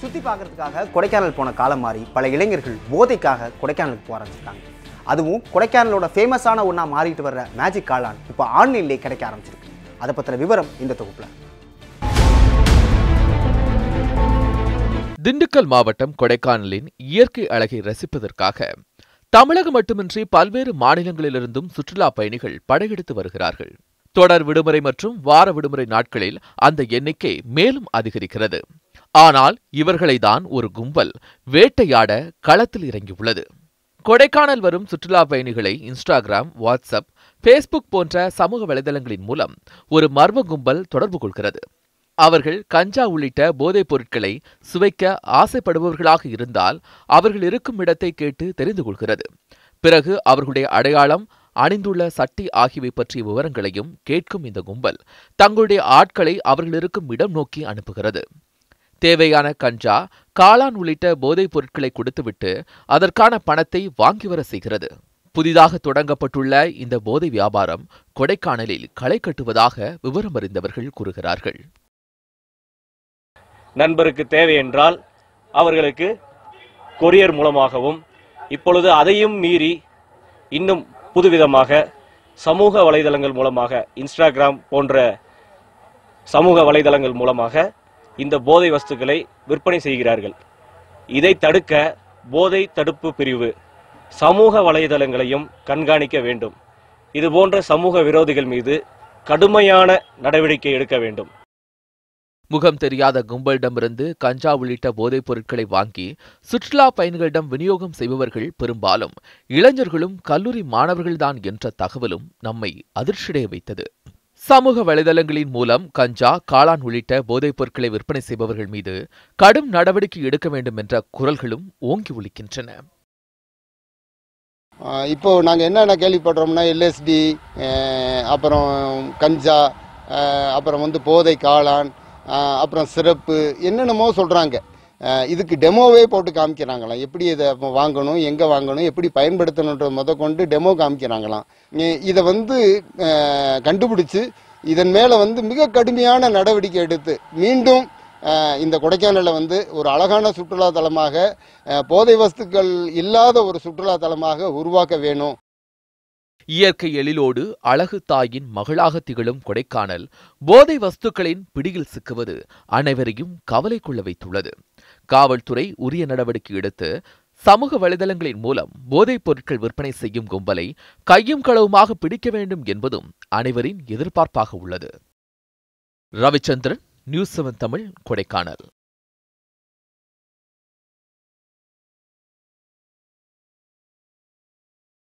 சுற்றி பார்க்கறதுக்காக கொடைக்கானல் போன காலம் மாறி பல இளைஞர்கள் போதைக்காக கொடைக்கானலுக்கு போக ஆரம்பிச்சிருக்காங்க அதுவும் கொடைக்கானலோட ஃபேமஸான ஒன்றா மாறிட்டு வர்ற மேஜிக் காளான் இப்போ ஆன்லைன்லேயே கிடைக்க ஆரம்பிச்சிருக்கு. அதை பற்றின விவரம் இந்த தொகுப்பில். திண்டுக்கல் மாவட்டம் கொடைக்கானலின் இயற்கை அழகை ரசிப்பதற்காக தமிழகம் மட்டுமின்றி பல்வேறு மாநிலங்களிலிருந்தும் சுற்றுலா பயணிகள் படையெடுத்து வருகிறார்கள். தொடர் விடுமுறை மற்றும் வார விடுமுறை நாட்களில் அந்த எண்ணிக்கை மேலும் அதிகரிக்கிறது. ஆனால் இவர்களை தான் ஒரு கும்பல் வேட்டையாட களத்தில் இறங்கியுள்ளது. கொடைக்கானல் வரும் சுற்றுலா பயணிகளை இன்ஸ்டாகிராம் வாட்ஸ்அப் ஃபேஸ்புக் போன்ற சமூக வலைதளங்களின் மூலம் ஒரு மர்ம கும்பல் தொடர்பு கொள்கிறது. அவர்கள் கஞ்சா உள்ளிட்ட போதைப் பொருட்களை சுவைக்க ஆசைப்படுபவர்களாக இருந்தால் அவர்கள் இருக்கும் இடத்தை கேட்டு தெரிந்து கொள்கிறது. பிறகு அவர்களுடைய அடையாளம் அணிந்துள்ள சட்டி ஆகியவை பற்றிய விவரங்களையும் கேட்கும் இந்த கும்பல் தங்களுடைய ஆட்களை அவர்கள் இருக்கும் இடம் நோக்கி அனுப்புகிறது. தேவையான கஞ்சா காளான் உள்ளிட்ட போதைப் பொருட்களை கொடுத்துவிட்டு அதற்கான பணத்தை வாங்கி வர செய்கிறது. புதிதாக தொடங்கப்பட்டுள்ள இந்த போதை வியாபாரம் கொடைக்கானலில் களை கட்டுவதாக விவரம் அறிந்தவர்கள் கூறுகிறார்கள். நண்பருக்கு தேவை என்றால் அவர்களுக்கு கொரியர் மூலமாகவும் இப்பொழுது அதையும் மீறி இன்னும் புதுவிதமாக சமூக வலைதளங்கள் மூலமாக இன்ஸ்டாகிராம் போன்ற சமூக வலைதளங்கள் மூலமாக இந்த போதை வஸ்துக்களை விற்பனை செய்கிறார்கள். இதை தடுக்க போதை தடுப்பு பிரிவு சமூக வலைதளங்களையும் கண்காணிக்க வேண்டும். இதுபோன்ற சமூக விரோதிகள் மீது கடுமையான நடவடிக்கை எடுக்க வேண்டும். முகம் தெரியாத கும்பலிடமிருந்து கஞ்சா உள்ளிட்ட போதைப் பொருட்களை வாங்கி சுற்றுலா பயணிகளிடம் விநியோகம் செய்பவர்கள் பெரும்பாலும் இளைஞர்களும் கல்லூரி மாணவர்கள்தான் என்ற தகவலும் நம்மை அதிர்ச்சியடைய வைத்தது. சமூக வலைதளங்களின் மூலம் கஞ்சா காளான் உள்ளிட்ட போதைப் பொருட்களை விற்பனை செய்பவர்கள் மீது கடும் நடவடிக்கை எடுக்க வேண்டும் என்ற குரல்களும் ஓங்கி ஒலிக்கின்றன. இப்போ நாங்கள் என்னென்ன கேள்விப்படுறோம்னா எல்எஸ்டி அப்புறம் கஞ்சா அப்புறம் வந்து போதை காளான் அப்புறம் சிறப்பு என்னென்னமோ சொல்கிறாங்க இதுக்கு டெமோவே போட்டு காமிக்கிறாங்களாம். எப்படி இதை வாங்கணும் எங்கே வாங்கணும் எப்படி பயன்படுத்தணுன்ற முத கொண்டு டெமோ காமிக்கிறாங்களாம். இதை வந்து கண்டுபிடிச்சு இதன் மேலே வந்து மிக கடுமையான நடவடிக்கை எடுத்து மீண்டும் இந்த கொடைக்கானலை வந்து ஒரு அழகான சுற்றுலா தலமாக போதை வஸ்துக்கள் இல்லாத ஒரு சுற்றுலா தலமாக உருவாக்க வேணும். இயற்கை எழிலோடு அழகு தாயின் மகளாக திகழும் கொடைக்கானல் போதை வஸ்துக்களின் பிடியில் சிக்குவது அனைவரையும் கவலை கொள்ள வைத்துள்ளது. காவல்துறை உரிய நடவடிக்கை எடுத்து சமூக வலைதளங்களின் மூலம் போதைப் பொருட்கள் விற்பனை செய்யும் கும்பலை கையும் களவுமாக பிடிக்க வேண்டும் என்பதும் அனைவரின் எதிர்பார்ப்பாக உள்ளது. Ravichandran news seven Tamil Kodaikanal.